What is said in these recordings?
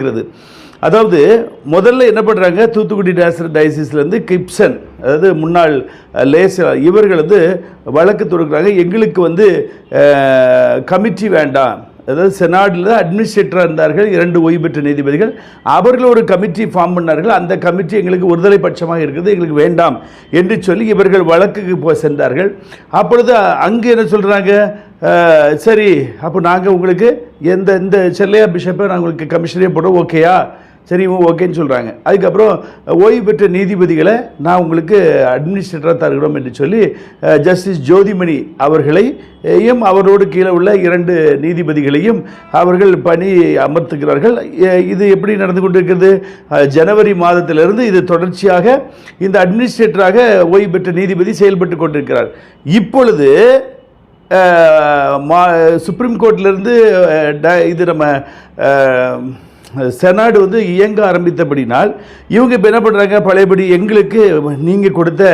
இருக்கிறது. அதாவது முதல்ல என்ன பண்ணுறாங்க தூத்துக்குடி டேசர் டயசிஸ்லேருந்து கிப்சன் அதாவது முன்னாள் லேசர் இவர்கள் வந்து வழக்கு தொடுக்கிறாங்க. எங்களுக்கு வந்து கமிட்டி வேண்டாம். அதாவது செனாடில் அட்மினிஸ்ட்ரேட்டராக இருந்தார்கள் இரண்டு ஓய்வு பெற்ற நீதிபதிகள். அவர்கள் ஒரு கமிட்டி ஃபார்ம் பண்ணார்கள். அந்த கமிட்டி எங்களுக்கு ஒருதலை பட்சமாக இருக்குது. எங்களுக்கு வேண்டாம் என்று சொல்லி இவர்கள் வழக்குக்கு போ சென்றார்கள். அப்பொழுது அங்கே என்ன சொல்கிறாங்க சரி அப்போ நாங்கள் உங்களுக்கு எந்த இந்த செல்லையா பிஷப்பை நாங்கள் உங்களுக்கு கமிஷனே போடுறோம் ஓகேயா? சரி ஓகேன்னு சொல்கிறாங்க அதுக்கப்புறம் ஓய்வு பெற்ற நீதிபதிகளை நான் உங்களுக்கு அட்மினிஸ்ட்ரேட்டராக தருகிறோம் என்று சொல்லி ஜஸ்டிஸ் ஜோதிமணி அவர்களையும் அவரோடு கீழே உள்ள இரண்டு நீதிபதிகளையும் அவர்கள் பணி அமர்த்துகிறார்கள். இது எப்படி நடந்து கொண்டிருக்கிறது? ஜனவரி மாதத்திலிருந்து இது தொடர்ச்சியாக இந்த அட்மினிஸ்ட்ரேட்டராக ஓய்வு பெற்ற நீதிபதி செயல்பட்டு கொண்டிருக்கிறார். இப்பொழுது மா சுப்ரீம் கோர்ட்லேருந்து இது நம்ம செனாடு வந்து இயங்க ஆரம்பித்தபடினால் இவங்க இப்போ என்ன பண்ணுறாங்க பழையபடி எங்களுக்கு நீங்கள் கொடுத்த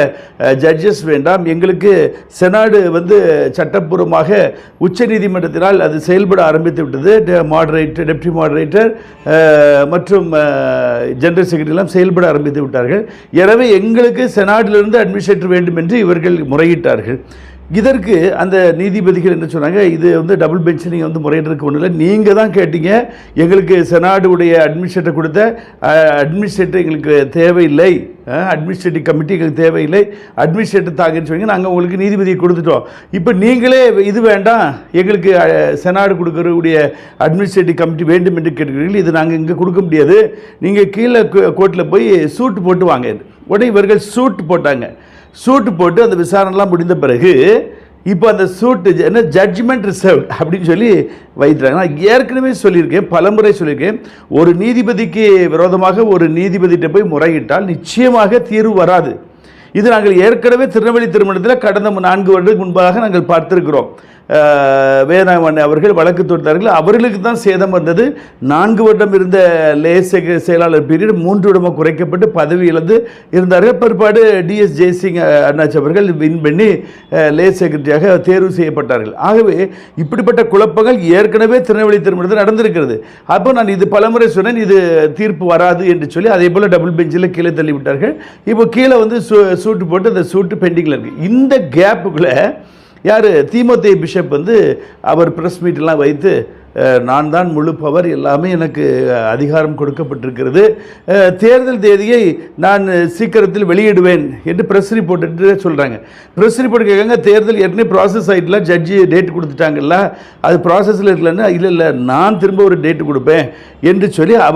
ஜட்ஜஸ் வேண்டாம். எங்களுக்கு செனாடு வந்து சட்டப்பூர்வமாக உச்சநீதிமன்றத்தினால் அது செயல்பட ஆரம்பித்து விட்டது. மாடரேட்டர் டெப்டி மாடரேட்டர் மற்றும் ஜெனரல் செக்ரட்டரிலாம் செயல்பட ஆரம்பித்து விட்டார்கள். எனவே எங்களுக்கு செனாடிலிருந்து அட்மினிஸ்ட்ரேட்டர் வேண்டும் என்று இவர்கள் முறையிட்டார்கள். இதற்கு அந்த நீதிபதிகள் என்ன சொன்னாங்க இது வந்து டபுள் பெஞ்ச் நீங்கள் வந்து முறையிடறதுக்கு ஒன்றும் இல்லை. நீங்கள் தான் கேட்டீங்க எங்களுக்கு செனாடு உடைய அட்மினிஸ்ட்ரேட்டர் கொடுத்த அட்மினிஸ்ட்ரேட்டர் எங்களுக்கு தேவையில்லை. அட்மினிஸ்ட்ரேட்டிவ் கமிட்டி எங்களுக்கு தேவையில்லை. அட்மினிஸ்ட்ரேட்டர் தாங்கன்னு சொல்லி நாங்கள் உங்களுக்கு நீதிபதியை கொடுத்துட்டோம். இப்போ நீங்களே இது வேண்டாம் எங்களுக்கு செனாடு கொடுக்கறக்கூடிய அட்மினிஸ்ட்ரேட்டிவ் கமிட்டி வேண்டும் என்று கேட்கிறீர்கள் இது நாங்கள் இங்கே கொடுக்க முடியாது. நீங்கள் கீழே கோர்ட்டில் போய் சூட் போட்டு வாங்க. உடனே இவர்கள் சூட் போட்டாங்க. சூட்டு போட்டு அந்த விசாரணைலாம் முடிந்த பிறகு இப்போ அந்த சூட்டு என்ன ஜட்ஜ்மெண்ட் ரிசர்வ் அப்படின்னு சொல்லி வைத்துறாங்க நான் ஏற்கனவே சொல்லியிருக்கேன் பலமுறை சொல்லியிருக்கேன். ஒரு நீதிபதிக்கு விரோதமாக ஒரு நீதிபதிகிட்ட போய் முறையிட்டால் நிச்சயமாக தீர்வு வராது. இது நாங்கள் ஏற்கனவே திருநெல்வேலி திருமணத்தில் கடந்த நான்கு வருடத்துக்கு முன்பாக நாங்கள் பார்த்திருக்கிறோம். வேதாமன் அவர்கள் வழக்கு தொடுத்தார்கள். அவர்களுக்கு தான் சேதம் வந்தது. நான்கு வருடம் இருந்த லேச செயலாளர் பீரியட் மூன்று வருடமாக குறைக்கப்பட்டு பதவி இழந்து இருந்தார்கள். பிற்பாடு டிஎஸ் ஜெய்சிங் அண்ணாச்சி அவர்கள் வின் பண்ணி லே செக்ரட்டரியாக தேர்வு செய்யப்பட்டார்கள். ஆகவே இப்படிப்பட்ட குழப்பங்கள் ஏற்கனவே திருநெல்வேலி திருமணத்தில் நடந்திருக்கிறது. அப்போ நான் இது பலமுறை சொன்னேன் இது தீர்ப்பு வராது என்று சொல்லி அதே போல் டபுள் பெஞ்சில் கீழே தள்ளி விட்டார்கள் இப்போ கீழே வந்து சூ- சூட்டு போட்டு அந்த சூட்டு பெண்டிங்கில் இருக்குது இந்த கேப்புக்குள்ளே யார்? தீமோத்தே பிஷப் வந்து அவர் ப்ரெஸ் மீட்டெல்லாம் வைத்து நான் தான் முழு பவர் எல்லாமே எனக்கு அதிகாரம் கொடுக்கப்பட்டிருக்கிறது. தேர்தல் தேதியை நான் சீக்கிரத்தில் வெளியிடுவேன் என்று ப்ரெஸ் ரிப்போர்ட்டு சொல்கிறாங்க ப்ரெஸ் ரிப்போர்ட் கேட்காங்க தேர்தல் ஏற்கனவே ப்ராசஸ் ஆகிட்டுல ஜட்ஜி டேட் கொடுத்துட்டாங்கல்ல. அது ப்ராசஸில் இருக்கலன்னு இல்லை இல்லை நான் திரும்ப ஒரு டேட்டு கொடுப்பேன் என்று சொல்லி அவர்